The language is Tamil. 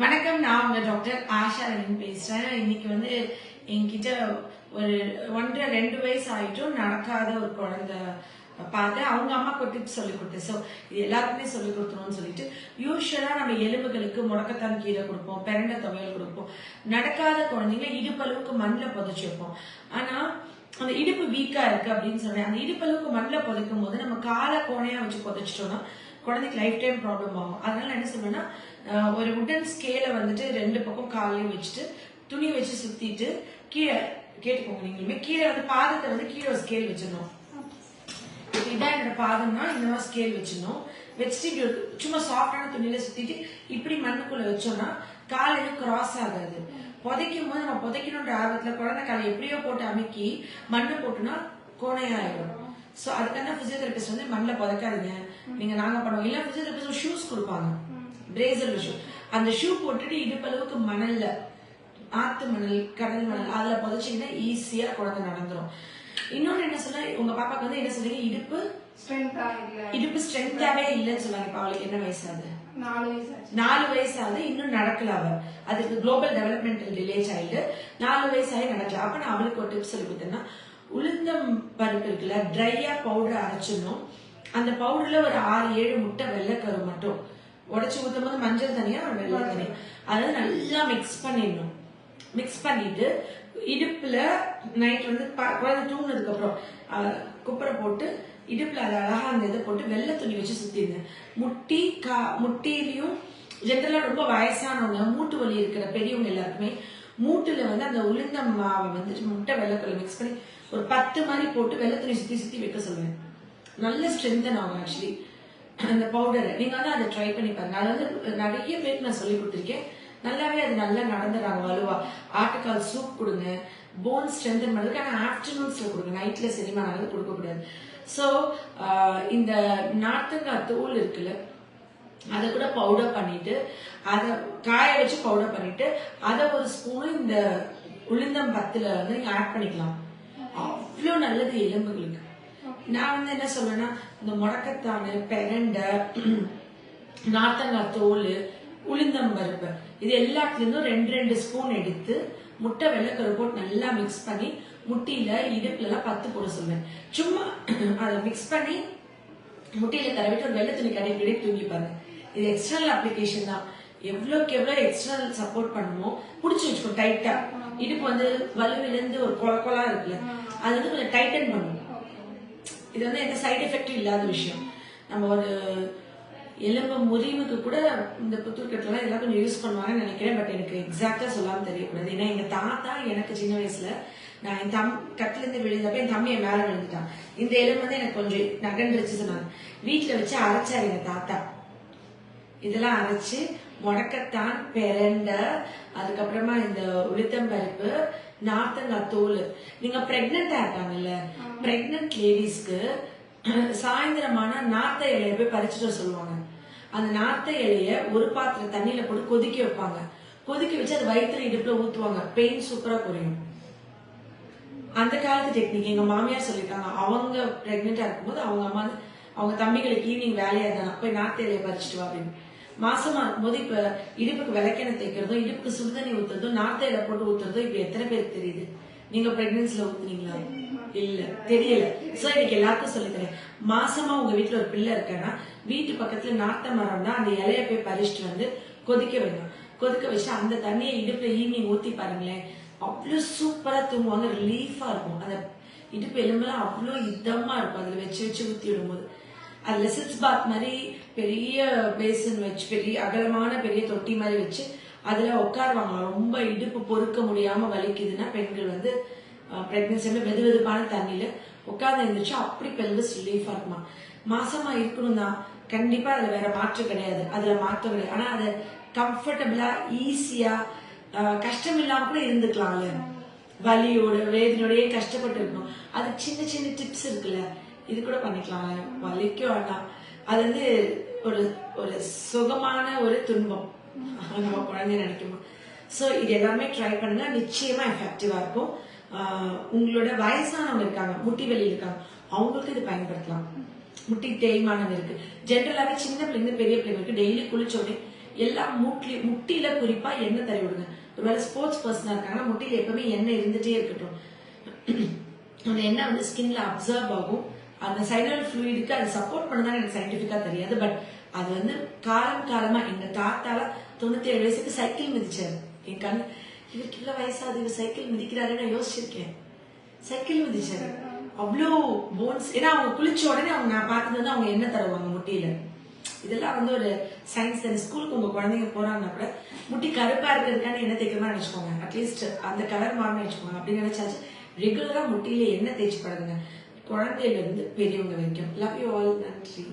வணக்கம் நான் உங்க டாக்டர் ஆஷா ரவின் பேசுறேன். இன்னைக்கு வந்து என்கிட்ட ஒரு ஒன்றரை ரெண்டு வயசு ஆயிட்டும் நடக்காத ஒரு குழந்தை பார்த்து அவங்க அம்மாக்கு ஒரு டிப்ஸ் சொல்லி கொடுத்தேன். ஸோ இது எல்லாருக்குமே சொல்லி கொடுக்கணும்னு சொல்லிட்டு யூஸ்வலா நம்ம எலும்புகளுக்கு முடக்கத்தான் கீரை கொடுப்போம் பெரண்டை துவையல் கொடுப்போம். நடக்காத குழந்தைங்கள இடுப்பளவுக்கு மண்ணில் புதைச்சி வைப்போம். ஆனா அந்த இடுப்பு வீக்கா இருக்கு அப்படின்னு சொன்னேன் அந்த இடுப்பளவுக்கு மண்ணில் புதைக்கும் போது நம்ம காலை கோணையா வச்சு புதைச்சிட்டோம்னா குழந்தைக்கு லைஃப் டைம் ப்ராப்ளம் ஆகும். அதனால என்ன சொல்லுவேன்னா ஒரு உடன் ஸ்கேலை வந்துட்டு ரெண்டு பக்கம் காலையும் வச்சுட்டு துணி வச்சு சுத்திட்டு கீழே கேட்டுக்கோங்க நீங்களுமே கீழே வந்து பாதத்தை வந்து கீழே ஒரு ஸ்கேல் வச்சிடணும். இதான் என்னோட பாதம்னா இந்த மாதிரி ஸ்கேல் வச்சிடணும். வச்சுட்டு இப்படி ஒரு சும்மா சாஃப்டான துணியில சுத்திட்டு இப்படி மண்ணுக்குள்ள வச்சோம்னா கால் எதுவும் கிராஸ் ஆகாது. புதைக்கும் போது நம்ம புதைக்கணுன்ற ஆர்வத்துல குழந்தை காலை எப்படியோ போட்டு அமுக்கி மண்ணை போட்டோம்னா கோணையாயிடும் ஸோ அதுக்கான பிசியோதெரபிஸ்ட் வந்து மண்ணில் புதைக்காதீங்க. நீங்க நாங்க பண்ணுவோம். இல்லை பிசியோதெரபிஸ்ட் ஷூஸ் கொடுப்பாங்க. பிரேசர் ஷூ அந்த ஷூ போட்டுட்டு இடுப்பளவுக்கு மணல்ல ஆத்து மணல் கடல் மணல் அதுல புதைச்சிங்கன்னா ஈஸியா குழந்தை நடந்துரும். இன்னொன்னு என்ன சொல்ல உங்க பாப்பாக்கு வந்து என்ன சொல்றீங்க? இடுப்பு இடுப்பு ஸ்ட்ரென்த்தாவே இல்லைன்னு சொன்னாங்க இப்ப அவளுக்கு என்ன வயசு ஆச்சு. நாலு வயசாகுது இன்னும் நடக்கல அவ. அதுக்கு குளோபல் டெவலப்மெண்டல் டிலே சைல்டு நாலு வயசாகி நடக்கல அப்ப நான் அவளுக்கு ஒரு டிப்ஸ் சொல்லி கொடுத்தேன்னா உளுந்தம் பருப்பு இருக்குல்ல ட்ரையா பவுடர் அரைச்சிடணும். அந்த பவுடர்ல ஒரு ஆறு ஏழு முட்டை வெள்ளைக்கரு மட்டும். உடச்சி ஊத்தும் போது மஞ்சள் தனியா வெள்ளை தனியா அதை நல்லா மிக்ஸ் பண்ணிடணும். மிக்ஸ் பண்ணிட்டு இடுப்புல நைட் வந்து ப- குழந்தை தூங்கினதுக்கு அப்புறம் குப்பரை போட்டு இடுப்புல அது அழகா அந்த இதை போட்டு வெள்ளை துணி வச்சு சுத்திடுங்க முட்டி கா முட்டிலையும் ஜென்ரலா ரொம்ப வயசானவங்க மூட்டு வலி இருக்கிற பெரியவங்க எல்லாருக்குமே மூட்டுல வந்து அந்த உளுந்தம் மாவை வந்து முட்டை வெள்ளைக்கல்ல மிக்ஸ் பண்ணி ஒரு பத்து மாதிரி போட்டு வெள்ளை துணி சுத்தி சுத்தி வைக்க சொல்லுவேன். நல்ல ஸ்ட்ரென்தன் ஆகும் ஆக்சுவலி அந்த பவுடரை நீங்க வந்து அதை ட்ரை பண்ணி பாருங்க. அது வந்து நிறைய பேருக்கு நான் சொல்லி கொடுத்துருக்கேன். நல்லாவே அது நல்லா நடந்துடுறாங்க. வலுவா. ஆட்டுக்கால் சூப் கொடுங்க. போன் ஸ்ட்ரென்தன் பண்ணுறதுக்கு ஆனால் ஆஃப்டர்நூன்ஸ்ல கொடுங்க. நைட்ல செரிமானம் கொடுக்க கூடாது. ஸோ இந்த நார்த்தங்காய் தோல் இருக்குல்ல அதை கூட பவுடர் பண்ணிட்டு அதை காய வச்சு பவுடர் பண்ணிட்டு அதை ஒரு ஸ்பூன் இந்த உளுந்தம் பத்துல வந்து நீங்க ஆட் பண்ணிக்கலாம். அவ்வளோ நல்லது எலும்புகளுக்கு நான் வந்து என்ன சொல்றேன்னா இந்த முடக்கத்தானு பெரண்டை நார்த்தங்காய் தோல் உளுந்தம் பருப்பு இது எல்லாத்துலேருந்தும் ரெண்டு ரெண்டு ஸ்பூன் எடுத்து முட்டை வெள்ளைக்கரு போட்டு நல்லா மிக்ஸ் பண்ணி முட்டியில இடுப்புல எல்லாம் பத்து போட சொல்லுவேன் சும்மா அதை மிக்ஸ் பண்ணி முட்டையில தடவிட்டு ஒரு வெள்ளை துணி கடை கடை தூங்கி பாருங்க இது எக்ஸ்டர்னல் அப்ளிகேஷன் தான். எவ்வளோக்கு எவ்வளோ எக்ஸ்டர்னல் சப்போர்ட் பண்ணுமோ பிடிச்சி வச்சுக்கோ டைட்டா இடுப்பு வந்து வலுவிலேருந்து ஒரு கொல கொலா இருக்குல்ல அது வந்து கொஞ்சம் டைட்டன் பண்ணும். இது வந்து எந்த சைடு எஃபெக்டும் இல்லாத விஷயம். நம்ம ஒரு எலும்பு முறிவுக்கு கூட இந்த புத்தூர் கட்டெல்லாம் இதெல்லாம் கொஞ்சம் யூஸ் பண்ணுவாங்கன்னு நினைக்கிறேன் பட் எனக்கு எக்ஸாக்டா சொல்லாம தெரியக்கூடாது. ஏன்னா எங்க தாத்தா எனக்கு சின்ன வயசுல நான் என் தம் கட்டுல இருந்து விழுந்தப்ப என் தம்பி என் மேல விழுந்துட்டான். இந்த எலும்பு வந்து எனக்கு கொஞ்சம் நகன்றுச்சு சொன்னாங்க. வீட்டுல வச்சு அரைச்சாரு எங்க தாத்தா. இதெல்லாம் அரைச்சு முடக்கத்தான் பெரண்டை அதுக்கப்புறமா இந்த உளுத்தம்பருப்பு நார்த்தங்காய் தோல். நீங்க பிரெக்னெண்டா இருக்காங்கல்ல பிரெக்னென்ட் லேடிஸ்க்கு சாயந்தரமான நார்த்த இலைய போய் பறிச்சுட்டு சொல்லுவாங்க. அந்த நார்த்த இலைய ஒரு பாத்திரம் தண்ணியில போட்டு கொதிக்க வைப்பாங்க. கொதிக்க வச்சு அது வயிற்றுல இடுப்புல ஊத்துவாங்க. பெயின் சூப்பரா குறையும். அந்த காலத்து டெக்னிக் எங்க மாமியார் சொல்லியிருக்காங்க. அவங்க பிரெக்னெண்டா இருக்கும்போது அவங்க அம்மா அவங்க தம்பிகளுக்கு ஈவினிங் வேலையா தானே போய் நாட்டு இலையை பறிச்சுட்டு வா அப்படின்னு. மாசமா இருக்கும்போது இப்ப இடுப்புக்கு விளக்கெண்ணெய் தேய்க்கிறதோ இடுப்புக்கு சுடுதண்ணி ஊத்துறதும் நார்த்தையில போட்டு ஊத்துறதும் இப்ப எத்தனை பேருக்கு தெரியுது? நீங்க பிரெக்னன்சில ஊத்துனீங்களா? இல்ல தெரியல. சோ இன்னைக்கு எல்லாருக்கும் சொல்லித்தரேன் மாசமா உங்க வீட்டுல ஒரு பிள்ளை இருக்கேன்னா வீட்டு பக்கத்துல நார்த்த மரம்னா அந்த இலைய போய் பறிச்சுட்டு வந்து கொதிக்க வேணும் கொதிக்க வச்சு அந்த தண்ணியை இடுப்புல ஈவினிங் ஊத்தி பாருங்களேன். அவ்வளவு சூப்பரா தூங்குவாங்க ரிலீஃபா இருக்கும். அந்த இடுப்பு எலும்பெல்லாம் அவ்வளோ இதமா இருக்கும். அதுல வச்சு வச்சு ஊத்தி விடும்போது. அதுல சிக்ஸ் பாத் மாதிரி பெரிய பேசன் வச்சு பெரிய அகலமான பெரிய தொட்டி மாதிரி வச்சு அதுல உட்காருவாங்க ரொம்ப இடுப்பு பொறுக்க முடியாம வலிக்குதுன்னா பெண்கள் வந்து பிரெக்னன்சி வெது வெதுப்பான தண்ணியில உட்கார்ந்து எழுந்திரிச்சு அப்படி பெல்வஸ் ரிலீஃபா இருக்குமா. மாசமா இருக்கணும் தான் கண்டிப்பா அதுல வேற மாற்று கிடையாது. அதுல மாற்றம் கிடையாது. ஆனா அது கம்ஃபர்டபுளாக ஈஸியா கஷ்டம் இல்லாம கூட இருந்துக்கலாம்ல. வலியோட வேதனையோடயே கஷ்டப்பட்டு இருக்கணும். அது சின்ன சின்ன டிப்ஸ் இருக்குல்ல. இது கூட பண்ணிக்கலாம் வலிக்க வேண்டாம். அது வந்து ஒரு ஒரு சுகமான ஒரு துன்பம். நம்ம குழந்தைய நினைக்குமா ஸோ இது எல்லாமே ட்ரை பண்ணுங்க. நிச்சயமா எஃபெக்டிவா இருக்கும். உங்களோட வயசானவங்க இருக்காங்க. முட்டி வலி இருக்காங்க. அவங்களுக்கு இது பயன்படுத்தலாம். முட்டி தேய்மானம் இருக்கு. ஜென்ரலாவே சின்ன பிள்ளைங்க பெரிய பிள்ளைங்களுக்கு டெய்லி குளிச்ச உடனே எல்லா முட்லி முட்டியில குறிப்பா எண்ணெய் தடவி விடுங்க. ஒருவேளை ஸ்போர்ட்ஸ் பர்சனா இருக்காங்கன்னா முட்டியில எப்பவுமே எண்ணெய் இருந்துட்டே இருக்கட்டும். அந்த எண்ணெய் வந்து ஸ்கின்ல அப்சர்வ் ஆகும். அந்த சைனல் ஃப்ளூயிடுக்கு அது சப்போர்ட் பண்ணதான் எனக்கு சயின்டிஃபிக்கா தெரியாது பட் அது வந்து காலம் காலமா எங்க தாத்தால தொண்ணூத்தி ஏழு வயசுக்கு சைக்கிள் மிதிச்சாரு. என் கண் இவருக்கு இவ்வளவு வயசாது இவர் சைக்கிள் மிதிக்கிறாருன்னு நான் யோசிச்சிருக்கேன். சைக்கிள் மிதிச்சாரு. அவ்வளோ போன்ஸ் ஏன்னா அவங்க குளிச்ச உடனே அவங்க நான் பார்த்தது வந்து அவங்க என்ன தருவாங்க முட்டியில. இதெல்லாம் வந்து ஒரு சயின்ஸ் அண்ட் ஸ்கூலுக்கு உங்க குழந்தைங்க போறாங்கன்னா கூட முட்டி கருப்பா இருக்கிறதுக்கான என்ன தேய்க்கிறதா நினைச்சுக்கோங்க அட்லீஸ்ட் அந்த கலர் மாறணும் வச்சுக்கோங்க. அப்படின்னு நினைச்சாச்சு. ரெகுலரா முட்டியில என்ன தேய்ச்சி பழகுங்க. குழந்தையிலிருந்து பெரியவங்க வரைக்கும். லவ் யூ ஆல் நன்றி